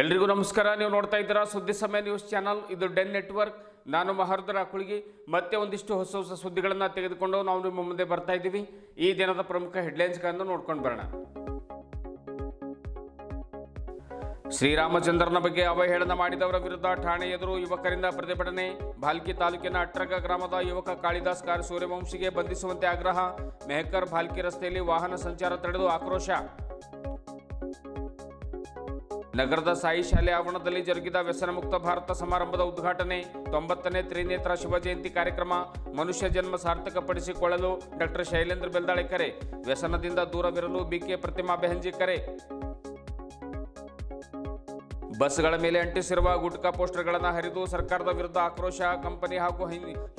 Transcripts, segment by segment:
ಎಲ್ರಿಗೂ ನಮಸ್ಕಾರ. ನೀವು ನೋಡ್ತಾ ಇದ್ದೀರಾ ಸುದ್ದಿ ಸಮಯ ನ್ಯೂಸ್ ಚಾನಲ್. ಇದು ಡೆನ್ ನೆಟ್ವರ್ಕ್. ನಾನು ಮಹರ್ದರ ಕುಳಿಗಿ. ಮತ್ತೆ ಒಂದಿಷ್ಟು ಹೊಸ ಹೊಸ ಸುದ್ದಿಗಳನ್ನು ತೆಗೆದುಕೊಂಡು ನಾವು ನಿಮ್ಮ ಮುಂದೆ ಬರ್ತಾ ಇದ್ದೀವಿ. ಈ ದಿನದ ಪ್ರಮುಖ ಹೆಡ್ಲೈನ್ಸ್ಗಳನ್ನು ನೋಡ್ಕೊಂಡು ಬರೋಣ. ಶ್ರೀರಾಮಚಂದ್ರನ ಬಗ್ಗೆ ಅವಹೇಳನ ಮಾಡಿದವರ ವಿರುದ್ಧ ಠಾಣೆ ಎದುರು ಯುವಕರಿಂದ ಪ್ರತಿಭಟನೆ. ಭಾಲ್ಕಿ ತಾಲೂಕಿನ ಅಟ್ರಗ ಗ್ರಾಮದ ಯುವಕ ಕಾಳಿದಾಸ್ ಕಾರ್ ಸೂರ್ಯವಂಶಿಗೆ ಬಂಧಿಸುವಂತೆ ಆಗ್ರಹ. ಮೆಹಕರ್ ಭಾಲ್ಕಿ ರಸ್ತೆಯಲ್ಲಿ ವಾಹನ ಸಂಚಾರ ತಡೆದು ಆಕ್ರೋಶ. ನಗರದ ಸಾಯಿ ಶಾಲೆ ಆವರಣದಲ್ಲಿ ಜರುಗಿದ ವ್ಯಸನ ಮುಕ್ತ ಭಾರತ ಸಮಾರಂಭದ ಉದ್ಘಾಟನೆ, ತೊಂಬತ್ತನೇ ತ್ರಿನೇತ್ರ ಶಿವ ಜಯಂತಿ ಕಾರ್ಯಕ್ರಮ, ಮನುಷ್ಯ ಜನ್ಮ ಸಾರ್ಥಕಪಡಿಸಿಕೊಳ್ಳಲು ಡಾಕ್ಟರ್ ಶೈಲೇಂದ್ರ ಬೆಲ್ದಾಳೆ ಕರೆ, ವ್ಯಸನದಿಂದ ದೂರವಿರಲು ಬಿಕೆ ಪ್ರತಿಮಾ ಬೆಹಂಜಿ ಕರೆ. ಬಸ್ಗಳ ಮೇಲೆ ಅಂಟಿಸಿರುವ ಗುಟ್ಕಾ ಪೋಸ್ಟರ್ಗಳನ್ನು ಹರಿದು ಸರ್ಕಾರದ ವಿರುದ್ಧ ಆಕ್ರೋಶ, ಕಂಪನಿ ಹಾಗೂ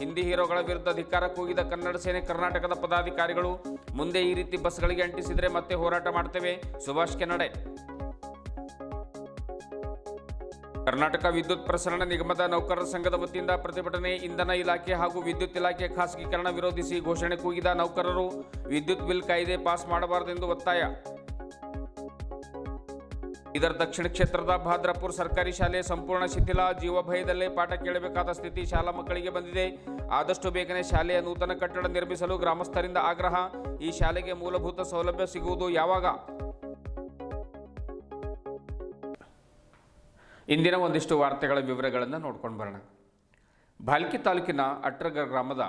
ಹಿಂದಿ ಹೀರೋಗಳ ವಿರುದ್ಧ ಧಿಕ್ಕಾರ ಕೂಗಿದ ಕನ್ನಡ ಸೇನೆ ಕರ್ನಾಟಕದ ಪದಾಧಿಕಾರಿಗಳು, ಮುಂದೆ ಈ ರೀತಿ ಬಸ್ಗಳಿಗೆ ಅಂಟಿಸಿದರೆ ಮತ್ತೆ ಹೋರಾಟ ಮಾಡ್ತೇವೆ. ಸುಭಾಷ್ ಕೆನಡೆ ಕರ್ನಾಟಕ ವಿದ್ಯುತ್ ಪ್ರಸರಣ ನಿಗಮದ ನೌಕರರ ಸಂಘದ ವತಿಯಿಂದ ಪ್ರತಿಭಟನೆ, ಇಂಧನ ಇಲಾಖೆ ಹಾಗೂ ವಿದ್ಯುತ್ ಇಲಾಖೆ ಖಾಸಗೀಕರಣ ವಿರೋಧಿಸಿ ಘೋಷಣೆ ಕೂಗಿದ ನೌಕರರು, ವಿದ್ಯುತ್ ಬಿಲ್ ಕಾಯ್ದೆ ಪಾಸ್ ಮಾಡಬಾರದೆಂದು ಒತ್ತಾಯ. ಇದರ ದಕ್ಷಿಣ ಕ್ಷೇತ್ರದ ಭಾದ್ರಪುರ ಸರ್ಕಾರಿ ಶಾಲೆ ಸಂಪೂರ್ಣ ಶಿಥಿಲ, ಜೀವಭಯದಲ್ಲೇ ಪಾಠ ಕೇಳಬೇಕಾದ ಸ್ಥಿತಿ ಶಾಲಾ ಮಕ್ಕಳಿಗೆ ಬಂದಿದೆ. ಆದಷ್ಟು ಬೇಗನೆ ಶಾಲೆಯ ನೂತನ ಕಟ್ಟಡ ನಿರ್ಮಿಸಲು ಗ್ರಾಮಸ್ಥರಿಂದ ಆಗ್ರಹ. ಈ ಶಾಲೆಗೆ ಮೂಲಭೂತ ಸೌಲಭ್ಯ ಸಿಗುವುದು ಯಾವಾಗ? ಇಂದಿನ ಒಂದಿಷ್ಟು ವಾರ್ತೆಗಳ ವಿವರಗಳನ್ನು ನೋಡ್ಕೊಂಡು ಬರೋಣ. ಭಾಲ್ಕಿ ತಾಲೂಕಿನ ಅಟ್ರಗ ಗ್ರಾಮದ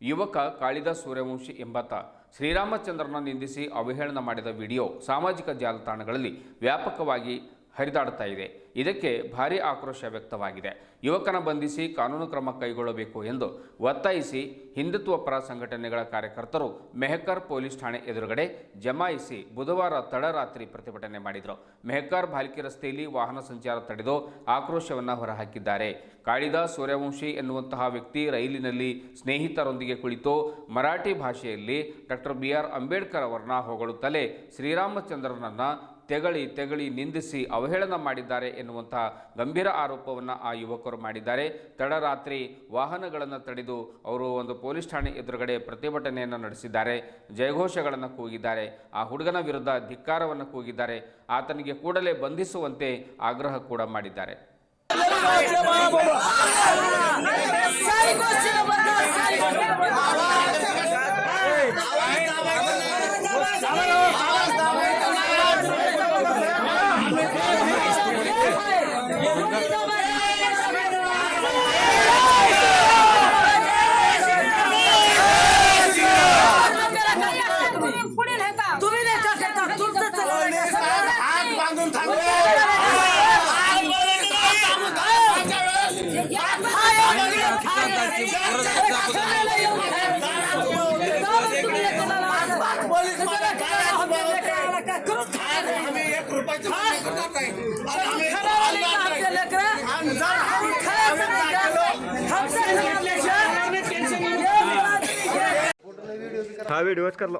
ಯುವಕ ಕಾಳಿದಾಸ್ ಸೂರ್ಯವಂಶಿ ಎಂಬಾತ ಶ್ರೀರಾಮಚಂದ್ರನ ನಿಂದಿಸಿ ಅವಹೇಳನ ಮಾಡಿದ ವಿಡಿಯೋ ಸಾಮಾಜಿಕ ಜಾಲತಾಣಗಳಲ್ಲಿ ವ್ಯಾಪಕವಾಗಿ ಹರಿದಾಡ್ತಾ ಇದೆ. ಇದಕ್ಕೆ ಭಾರಿ ಆಕ್ರೋಶ ವ್ಯಕ್ತವಾಗಿದೆ. ಯುವಕನ ಬಂಧಿಸಿ ಕಾನೂನು ಕ್ರಮ ಕೈಗೊಳ್ಳಬೇಕು ಎಂದು ಒತ್ತಾಯಿಸಿ ಹಿಂದುತ್ವ ಪರ ಸಂಘಟನೆಗಳ ಕಾರ್ಯಕರ್ತರು ಮೆಹಕರ್ ಪೊಲೀಸ್ ಠಾಣೆ ಎದುರುಗಡೆ ಜಮಾಯಿಸಿ ಬುಧವಾರ ತಡರಾತ್ರಿ ಪ್ರತಿಭಟನೆ ಮಾಡಿದರು. ಮೆಹಕರ್ ಭಾಲ್ಕಿ ರಸ್ತೆಯಲ್ಲಿ ವಾಹನ ಸಂಚಾರ ತಡೆದು ಆಕ್ರೋಶವನ್ನು ಹೊರಹಾಕಿದ್ದಾರೆ. ಕಾಳಿದಾಸ್, ಸೂರ್ಯವಂಶಿ ಎನ್ನುವಂತಹ ವ್ಯಕ್ತಿ ರೈಲಿನಲ್ಲಿ ಸ್ನೇಹಿತರೊಂದಿಗೆ ಕುಳಿತು ಮರಾಠಿ ಭಾಷೆಯಲ್ಲಿ ಡಾಕ್ಟರ್ ಬಿ ಆರ್ ಅಂಬೇಡ್ಕರ್ ಅವರನ್ನ ಹೊಗಳುತ್ತಲೇ ಶ್ರೀರಾಮಚಂದ್ರನನ್ನ ತೆಗಳಿ ತೆಗಳಿ ನಿಂದಿಸಿ ಅವಹೇಳನ ಮಾಡಿದ್ದಾರೆ ಎನ್ನುವಂತಹ ಗಂಭೀರ ಆರೋಪವನ್ನು ಆ ಯುವಕರು ಮಾಡಿದ್ದಾರೆ. ತಡರಾತ್ರಿ ವಾಹನಗಳನ್ನು ತಡೆದು ಅವರು ಒಂದು ಪೊಲೀಸ್ ಠಾಣೆ ಎದುರುಗಡೆ ಪ್ರತಿಭಟನೆಯನ್ನು ನಡೆಸಿದ್ದಾರೆ. ಜಯಘೋಷಗಳನ್ನು ಕೂಗಿದ್ದಾರೆ. ಆ ಹುಡುಗನ ವಿರುದ್ಧ ಧಿಕ್ಕಾರವನ್ನು ಕೂಗಿದ್ದಾರೆ. ಆತನಿಗೆ ಕೂಡಲೇ ಬಂಧಿಸುವಂತೆ ಆಗ್ರಹ ಕೂಡ ಮಾಡಿದ್ದಾರೆ. हा करलो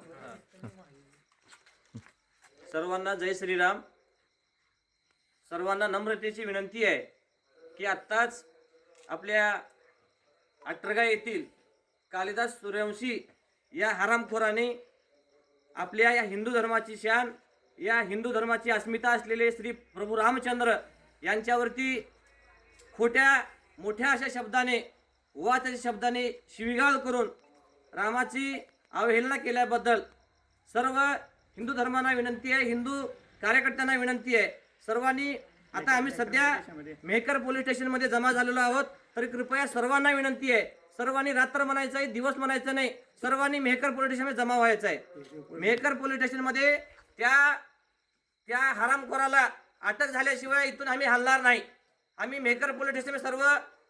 सर्वांना जय श्रीराम. सर्वांना नम्रतेची विनंती आहे की आत्ताच आपल्या अठरगा येथील कालिदास सूर्यवंशी या हरामखोराने आपल्या या हिंदू धर्माची शान या हिंदू धर्माची अस्मिता असलेले श्री प्रभू रामचंद्र यांच्यावरती खोट्या मोठ्या अशा शब्दाने वाचाच्या शब्दाने शिवीगाळ करून रामाची अवहेलना केल्याबद्दल सर्व हिंदू धर्मांना विनंती आहे हिंदू कार्यकर्त्यांना विनंती आहे. सर्वांनी आता आम्ही सध्या मेहकर पोलीस स्टेशनमध्ये जमा झालेलो आहोत. तरी कृपया सर्वांना विनंती आहे सर्वांनी रात्र म्हणायचं आहे दिवस म्हणायचं नाही सर्वांनी मेहकर पोलीस स्टेशनमध्ये जमा व्हायचं आहे. मेहकर पोलीस स्टेशनमध्ये त्या त्या हरामखोराला अटक झाल्याशिवाय इथून आम्ही हलणार नाही. आम्ही मेकर पोलीस स्टेशनमध्ये सर्व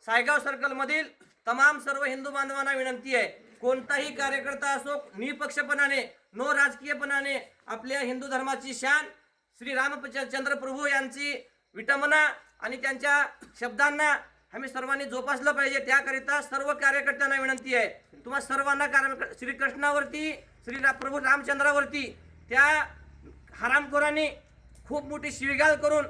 सायगाव सर्कलमधील तमाम सर्व हिंदू बांधवांना विनंती आहे. कोणताही कार्यकर्ता असो निपक्षपणाने नो राजकीयपणाने आपल्या हिंदू धर्माची शान श्री रामचंद्र प्रभू यांची विटंबना आणि त्यांच्या शब्दांना आम्ही सर्वांनी जोपासलं पाहिजे. त्याकरिता सर्व कार्यकर्त्यांना विनंती आहे. तुम्हा सर्वांना कारण श्रीकृष्णावरती श्री रा- प्रभू रामचंद्रावरती त्या हरामखोरांनी खूप मोठी शिवीगाळ करून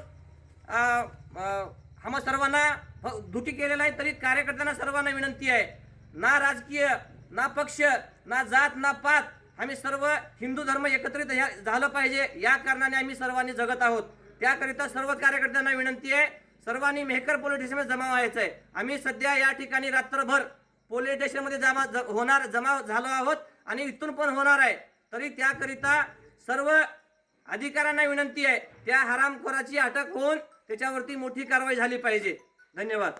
आम्हा सर्वांना धुटी दुटी केलेला आहे तरी कार्यकर्त्यांना सर्वांना विनंती आहे. ना राजकीय ना पक्ष ना जात ना पात. आम्ही सर्व हिंदू धर्म एकत्रित ह्या- झालं पाहिजे. या कारणाने आम्ही सर्वांनी जगत आहोत. त्याकरिता सर्व कार्यकर्त्यांना विनंती आहे. सर्वांनी मेहकर पोलीस स्टेशनमध्ये जमा व्हायचं आहे आम्ही सध्या या ठिकाणी रात्रभर पोलीस स्टेशनमध्ये जमा ज- होणार जमा झालो आहोत आणि इथून पण होणार आहे. तरी त्याकरिता सर्व अधिकाऱ्यांना विनंती आहे. त्या हरामखोराची अटक होऊन त्याच्यावरती मोठी कारवाई झाली पाहिजे. धन्यवाद.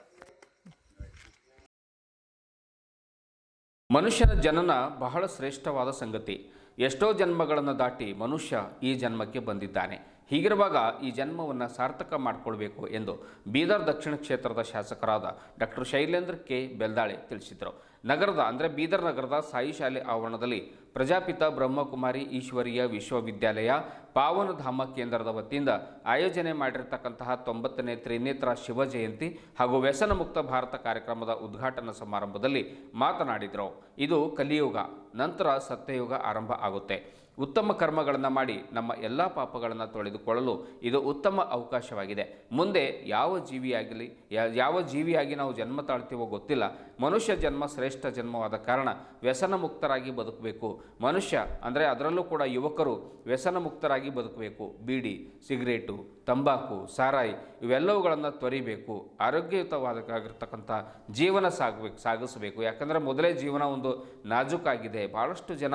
ಮನುಷ್ಯನ ಜನನ ಬಹಳ ಶ್ರೇಷ್ಠವಾದ ಸಂಗತಿ. ಎಷ್ಟೋ ಜನ್ಮಗಳನ್ನು ದಾಟಿ ಮನುಷ್ಯ ಈ ಜನ್ಮಕ್ಕೆ ಬಂದಿದ್ದಾನೆ. ಹೀಗಿರುವಾಗ ಈ ಜನ್ಮವನ್ನು ಸಾರ್ಥಕ ಮಾಡಿಕೊಳ್ಬೇಕು ಎಂದು ಬೀದರ್ ದಕ್ಷಿಣ ಕ್ಷೇತ್ರದ ಶಾಸಕರಾದ ಡಾಕ್ಟರ್ ಶೈಲೇಂದ್ರ ಕೆ ಬೆಲ್ದಾಳೆ ತಿಳಿಸಿದರು. ನಗರದ, ಅಂದರೆ ಬೀದರ್ ನಗರದ ಸಾಯಿ ಶಾಲೆ ಆವರಣದಲ್ಲಿ ಪ್ರಜಾಪಿತ ಬ್ರಹ್ಮಕುಮಾರಿ ಈಶ್ವರೀಯ ವಿಶ್ವವಿದ್ಯಾಲಯ ಪಾವನಧಾಮ ಕೇಂದ್ರದ ವತಿಯಿಂದ ಆಯೋಜನೆ ಮಾಡಿರತಕ್ಕಂತಹ ತೊಂಬತ್ತನೇ ತ್ರಿನೇತ್ರ ಶಿವಜಯಂತಿ ಹಾಗೂ ವ್ಯಸನ ಮುಕ್ತ ಭಾರತ ಕಾರ್ಯಕ್ರಮದ ಉದ್ಘಾಟನಾ ಸಮಾರಂಭದಲ್ಲಿ ಮಾತನಾಡಿದರು. ಇದು ಕಲಿಯುಗ, ನಂತರ ಸತ್ಯಯುಗ ಆರಂಭ ಆಗುತ್ತೆ. ಉತ್ತಮ ಕರ್ಮಗಳನ್ನು ಮಾಡಿ ನಮ್ಮ ಎಲ್ಲ ಪಾಪಗಳನ್ನು ತೊಳೆದುಕೊಳ್ಳಲು ಇದು ಉತ್ತಮ ಅವಕಾಶವಾಗಿದೆ. ಮುಂದೆ ಯಾವ ಜೀವಿಯಾಗಲಿ ಯಾವ ಜೀವಿಯಾಗಿ ನಾವು ಜನ್ಮ ತಾಳ್ತೀವೋ ಗೊತ್ತಿಲ್ಲ. ಮನುಷ್ಯ ಜನ್ಮ ಶ್ರೇಷ್ಠ ಜನ್ಮವಾದ ಕಾರಣ ವ್ಯಸನ ಮುಕ್ತರಾಗಿ ಬದುಕಬೇಕು. ಮನುಷ್ಯ ಅಂದರೆ ಅದರಲ್ಲೂ ಕೂಡ ಯುವಕರು ವ್ಯಸನ ಮುಕ್ತರಾಗಿ ಬದುಕಬೇಕು. ಬೀಡಿ, ಸಿಗರೇಟು, ತಂಬಾಕು, ಸಾರಾಯಿ ಇವೆಲ್ಲವುಗಳನ್ನು ತೊರಿಬೇಕು. ಆರೋಗ್ಯಯುತವಾದಕ್ಕಾಗಿರ್ತಕ್ಕಂಥ ಜೀವನ ಸಾಗಬೇಕು ಸಾಗಿಸಬೇಕು. ಯಾಕಂದರೆ ಮೊದಲೇ ಜೀವನ ಒಂದು ನಾಜೂಕಾಗಿದೆ. ಭಾಳಷ್ಟು ಜನ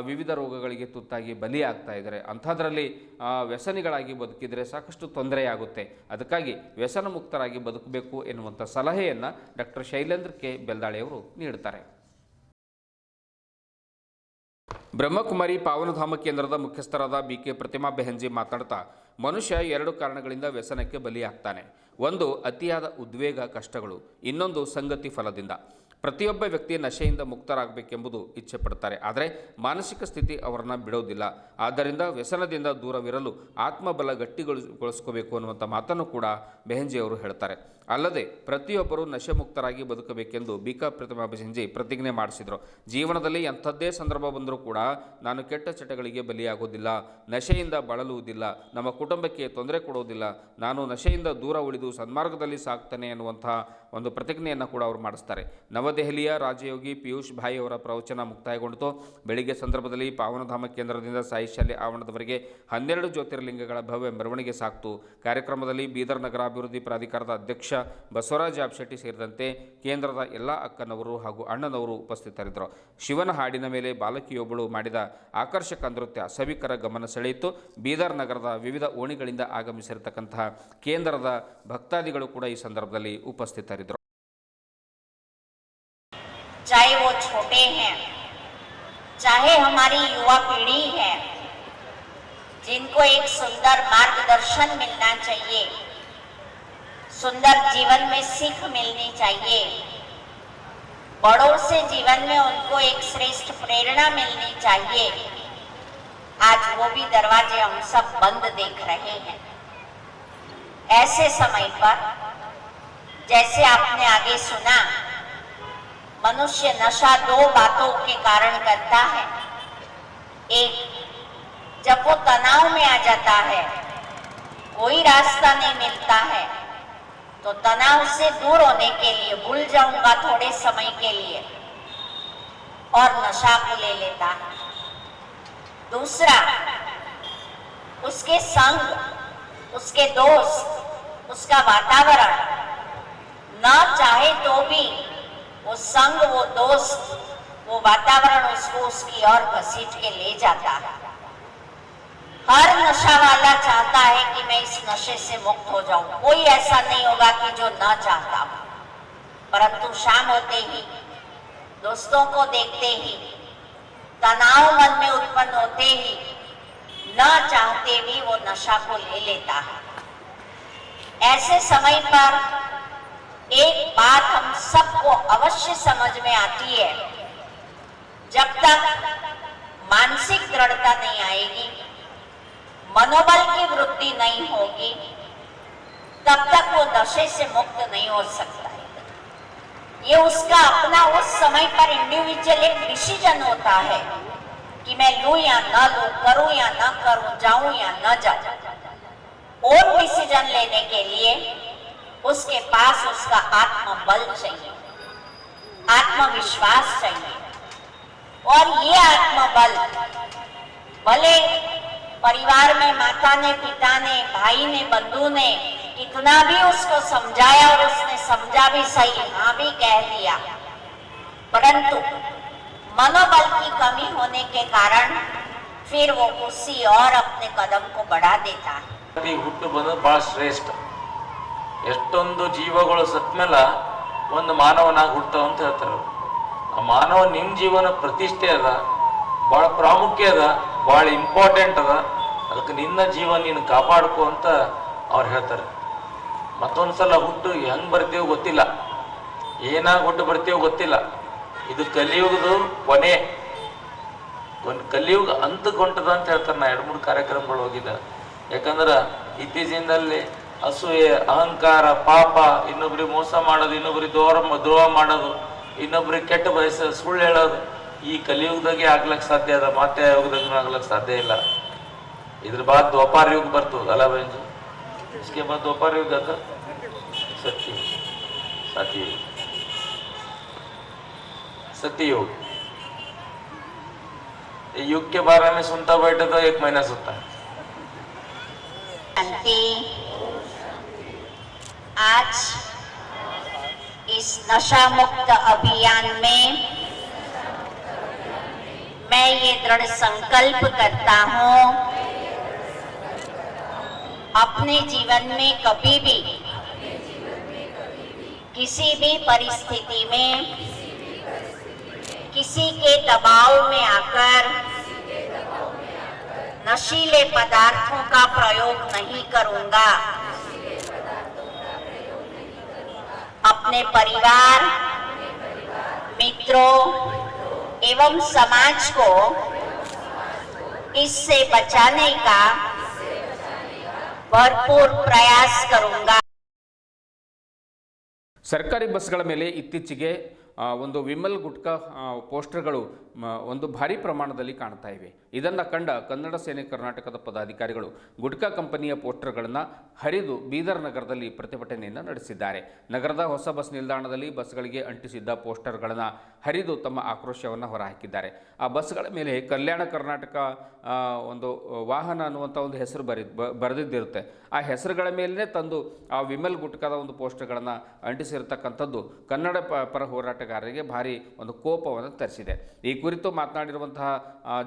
ವಿವಿಧ ರೋಗಗಳಿಗೆ ತುತ್ತಾಗಿ ಬಲಿಯಾಗ್ತಾ ಇದ್ದಾರೆ. ಅಂಥದ್ರಲ್ಲಿ ವ್ಯಸನಿಗಳಾಗಿ ಬದುಕಿದರೆ ಸಾಕಷ್ಟು ತೊಂದರೆಯಾಗುತ್ತೆ. ಅದಕ್ಕಾಗಿ ವ್ಯಸನ ಮುಕ್ತರಾಗಿ ಬದುಕಬೇಕು ಎನ್ನುವಂಥ ಸಲಹೆಯನ್ನು ಡಾಕ್ಟರ್ ಶೈಲೇಂದ್ರ ಕೆ. ಬೆಲ್ದಾಳೆಯವರು ನೀಡುತ್ತಾರೆ. ಬ್ರಹ್ಮಕುಮಾರಿ ಪಾವನಧಾಮ ಕೇಂದ್ರದ ಮುಖ್ಯಸ್ಥರಾದ ಬಿ. ಕೆ. ಪ್ರತಿಮಾ ಬೆಹಂಜಿ ಮಾತಾಡ್ತಾ, ಮನುಷ್ಯ ಎರಡು ಕಾರಣಗಳಿಂದ ವ್ಯಸನಕ್ಕೆ ಬಲಿಯಾಗ್ತಾನೆ. ಒಂದು, ಅತಿಯಾದ ಉದ್ವೇಗ ಕಷ್ಟಗಳು. ಇನ್ನೊಂದು, ಸಂಗತಿ ಫಲದಿಂದ. ಪ್ರತಿಯೊಬ್ಬ ವ್ಯಕ್ತಿ ನಶೆಯಿಂದ ಮುಕ್ತರಾಗಬೇಕೆಂಬುದು ಇಚ್ಛೆ ಪಡ್ತಾರೆ ಆದರೆ ಮಾನಸಿಕ ಸ್ಥಿತಿ ಅವರನ್ನ ಬಿಡೋದಿಲ್ಲ. ಆದ್ದರಿಂದ ವ್ಯಸನದಿಂದ ದೂರವಿರಲು ಆತ್ಮಬಲ ಗಟ್ಟಿಗೊಳಿಸ್ಕೋಬೇಕು ಅನ್ನುವಂಥ ಮಾತನ್ನು ಕೂಡ ಬೆಹಂಜಿ ಅವರು ಹೇಳ್ತಾರೆ. ಅಲ್ಲದೆ ಪ್ರತಿಯೊಬ್ಬರು ನಶೆ ಮುಕ್ತರಾಗಿ ಬದುಕಬೇಕೆಂದು ಬಿಕಾ ಪ್ರತಿಮಾ ಬೆಹಂಜಿ ಪ್ರತಿಜ್ಞೆ ಮಾಡಿಸಿದರು. ಜೀವನದಲ್ಲಿ ಎಂಥದ್ದೇ ಸಂದರ್ಭ ಬಂದರೂ ಕೂಡ ನಾನು ಕೆಟ್ಟ ಚಟಗಳಿಗೆ ಬಲಿಯಾಗೋದಿಲ್ಲ. ನಶೆಯಿಂದ ಬಳಲುವುದಿಲ್ಲ. ನಮ್ಮ ಕುಟುಂಬಕ್ಕೆ ತೊಂದರೆ ಕೊಡುವುದಿಲ್ಲ ನಾನು ನಶೆಯಿಂದ ದೂರ ಉಳಿದು ಸನ್ಮಾರ್ಗದಲ್ಲಿ ಸಾಕ್ತೇನೆ ಅನ್ನುವಂಥ ಒಂದು ಪ್ರತಿಜ್ಞೆಯನ್ನು ಕೂಡ ಅವರು ಮಾಡಿಸ್ತಾರೆ. ನವದೆಹಲಿಯ ರಾಜಯೋಗಿ ಪಿಯೂಷ್ ಭಾಯ್ ಅವರ ಪ್ರವಚನ ಮುಕ್ತಾಯಗೊಂಡಿತು. ಬೆಳಿಗ್ಗೆ ಸಂದರ್ಭದಲ್ಲಿ ಪಾವನಧಾಮ ಕೇಂದ್ರದಿಂದ ಸಾಯಿ ಶಾಲೆ ಆವರಣದವರೆಗೆ ಹನ್ನೆರಡು ಜ್ಯೋತಿರ್ಲಿಂಗಗಳ ಭವ್ಯ ಮೆರವಣಿಗೆ ಸಾಕ್ತು. ಕಾರ್ಯಕ್ರಮದಲ್ಲಿ ಬೀದರ್ ನಗರಾಭಿವೃದ್ಧಿ ಪ್ರಾಧಿಕಾರದ ಅಧ್ಯಕ್ಷ ಬಸವರಾಜ್ ಆಬ್ಶೆಟ್ಟಿ ಸೇರಿದಂತೆ ಕೇಂದ್ರದ ಎಲ್ಲ ಅಕ್ಕನವರು ಹಾಗೂ ಅಣ್ಣನವರು ಉಪಸ್ಥಿತರಿದ್ದರು. ಶಿವನ ಹಾಡಿನ ಮೇಲೆ ಬಾಲಕಿಯೊಬ್ಬಳು ಮಾಡಿದ ಆಕರ್ಷಕ ನೃತ್ಯ ಸಭಿಕರ ಗಮನ ಸೆಳೆಯಿತು. ಬೀದರ್ ನಗರದ ವಿವಿಧ ಓಣಿಗಳಿಂದ ಆಗಮಿಸಿರತಕ್ಕಂತಹ ಕೇಂದ್ರದ ಭಕ್ತಾದಿಗಳು ಕೂಡ ಈ ಸಂದರ್ಭದಲ್ಲಿ ಉಪಸ್ಥಿತರಿದ್ದರು. चाहे वो छोटे हैं, चाहे हमारी युवा पीढ़ी है, जिनको एक सुंदर मार्गदर्शन मिलना चाहिए, सुंदर जीवन में सीख मिलनी चाहिए। बड़ों से जीवन में उनको एक श्रेष्ठ प्रेरणा मिलनी चाहिए। आज वो भी दरवाजे हम सब बंद देख रहे हैं। ऐसे समय पर, जैसे आपने आगे सुना मनुष्य नशा दो बातों के कारण करता है। एक, जब वो तनाव में आ जाता है, कोई रास्ता नहीं मिलता है तो तनाव से दूर होने के लिए भूल जाऊँगा थोड़े समय के लिए और नशा को ले लेता है। दूसरा, उसके संग, उसके दोस्त, उसका वातावरण, न चाहे तो भी वो संग, वो दोस्त, वो वातावरण उसको उसकी ओर घसीट के ले जाता। है हर नशा वाला चाहता है कि मैं इस नशे से मुक्त हो जाऊँ। कोई ऐसा नहीं होगा कि जो न चाहता हो। परंतु शाम होते ही, दोस्तों को देखते ही, तनाव मन में उत्पन्न होते ही, न चाहते भी वो नशा को ले लेता है। ऐसे समय पर एक बात हम सबको अवश्य समझ में आती है। जब तक मानसिक दृढ़ता नहीं आएगी, मनोबल की वृद्धि नहीं होगी, तब तक वो नशे से मुक्त नहीं हो सकता है। ये उसका अपना उस समय पर इंडिविजुअल एक डिसीज़न होता है कि मैं लू या न लू, करूँ या न करूँ, जाऊँ या न जाऊँ। और डिसीज़न लेने के लिए उसके पास उसका आत्मबल चाहिए, आत्मविश्वास चाहिए। और ये आत्मबल भले परिवार में माता ने, पिता ने, भाई ने, बंधु ने इतना भी उसको समझाया और उसने समझा भी सही हाँ भी कह दिया, परंतु मनोबल की कमी होने के कारण फिर वो उसी और अपने कदम को बढ़ा देता है। ಎಷ್ಟೊಂದು ಜೀವಗಳು ಸತ್ಮೇಲೆ ಒಂದು ಮಾನವನಾಗಿ ಹುಡ್ತಾವ ಅಂತ ಹೇಳ್ತಾರೆ ಆ ಮಾನವ ನಿಮ್ಮ ಜೀವನ ಪ್ರತಿಷ್ಠೆ ಅದ ಭಾಳ ಪ್ರಾಮುಖ್ಯ ಅದ ಭಾಳ ಇಂಪಾರ್ಟೆಂಟ್ ಅದ, ಅದಕ್ಕೆ ನಿನ್ನ ಜೀವನ ನೀನು ಕಾಪಾಡ್ಕೊ ಅಂತ ಅವ್ರು ಹೇಳ್ತಾರೆ. ಮತ್ತೊಂದು ಸಲ ಹುಟ್ಟು ಹೆಂಗೆ ಬರ್ತೀವೋ ಗೊತ್ತಿಲ್ಲ. ಏನಾಗಿ ಹುಟ್ಟು ಬರ್ತೀವೋ ಗೊತ್ತಿಲ್ಲ. ಇದು ಕಲಿಯುಗದು ಕೊನೆ. ಒಂದು ಕಲಿಯುಗ ಅಂತಗೊಂಟದ ಅಂತ ಹೇಳ್ತಾರೆ ನಾ, ಎರಡು ಮೂರು ಕಾರ್ಯಕ್ರಮಗಳು ಹೋಗಿದ್ದೆ. ಯಾಕಂದ್ರೆ ಇತ್ತೀಚಿನಲ್ಲಿ ಅಸೂಯೆ ಅಹಂಕಾರ ಪಾಪ ಇನ್ನೊಬ್ರಿಗೆ ಮೋಸ ಮಾಡೋದು ಇನ್ನೊಬ್ರಿಗೆ ದೂರ ದ್ರೋಹ ಮಾಡೋದು ಇನ್ನೊಬ್ರಿಗೆ ಕೆಟ್ಟ ಬಯಸ ಸುಳ್ಳು ಹೇಳೋದು ಈ ಕಲಿಯುಗದಾಗೆ ಆಗ್ಲಕ್ ಸಾಧ್ಯ ಅದ ಮತ್ತೆ ಯುಗದಾಗ ಆಗ್ಲಕ್ ಸಾಧ್ಯ ಇಲ್ಲ ಇದ್ರ ಬಾದ್ ದ್ವಾಪಾರ ಯುಗ ಬರ್ತದ ಅಲ್ಲ ಬೆಂಜು इसके बाद दोपहर युग आता सत्य साथी युग सत्य युग ये युग के बारे में सुनता बैठे तो एक महीना सुनता है शांति आज इस नशा मुक्त अभियान में मैं ये दृढ़ संकल्प करता हूँ, अपने जीवन में कभी भी, किसी भी परिस्थिति में, किसी के दबाव में आकर नशीले पदार्थों का प्रयोग नहीं करूँगा। अपने परिवार मित्रों एवं समाज को इससे बचाने का भरपूर प्रयास करूंगा ಸರ್ಕಾರಿ ಬಸ್ಗಳ ಮೇಲೆ ಇತ್ತೀಚೆಗೆ ಆ, ಒಂದು ವಿಮಲ್ ಗುಟ್ಕಾ ಪೋಸ್ಟರ್ಗಳು ಒಂದು ಭಾರಿ ಪ್ರಮಾಣದಲ್ಲಿ ಕಾಣ್ತಾ ಇವೆ. ಇದನ್ನು ಕಂಡ ಕನ್ನಡ ಸೇನೆ ಕರ್ನಾಟಕದ ಪದಾಧಿಕಾರಿಗಳು ಗುಟ್ಕಾ ಕಂಪನಿಯ ಪೋಸ್ಟರ್ಗಳನ್ನು ಹರಿದು ಬೀದರ್ ನಗರದಲ್ಲಿ ಪ್ರತಿಭಟನೆಯನ್ನು ನಡೆಸಿದ್ದಾರೆ. ನಗರದ ಹೊಸ ಬಸ್ ನಿಲ್ದಾಣದಲ್ಲಿ ಬಸ್ಗಳಿಗೆ ಅಂಟಿಸಿದ್ದ ಪೋಸ್ಟರ್ಗಳನ್ನು ಹರಿದು ತಮ್ಮ ಆಕ್ರೋಶವನ್ನು ಹೊರಹಾಕಿದ್ದಾರೆ. ಆ ಬಸ್ಗಳ ಮೇಲೆ ಕಲ್ಯಾಣ ಕರ್ನಾಟಕ ಒಂದು ವಾಹನ ಅನ್ನುವಂಥ ಒಂದು ಹೆಸರು ಬರಿ ಬರೆದಿದ್ದಿರುತ್ತೆ. ಆ ಹೆಸರುಗಳ ಮೇಲೇ ತಂದು ಆ ವಿಮಲ್ ಗುಟ್ಕಾದ ಒಂದು ಪೋಸ್ಟರ್ಗಳನ್ನು ಅಂಟಿಸಿರ್ತಕ್ಕಂಥದ್ದು ಕನ್ನಡ ಪರ ಪರ ಹೋರಾಟಗಾರರಿಗೆ ಭಾರಿ ಒಂದು ಕೋಪವನ್ನು ತರಿಸಿದೆ. ಈ ಕುರಿತು ಮಾತನಾಡಿರುವಂತಹ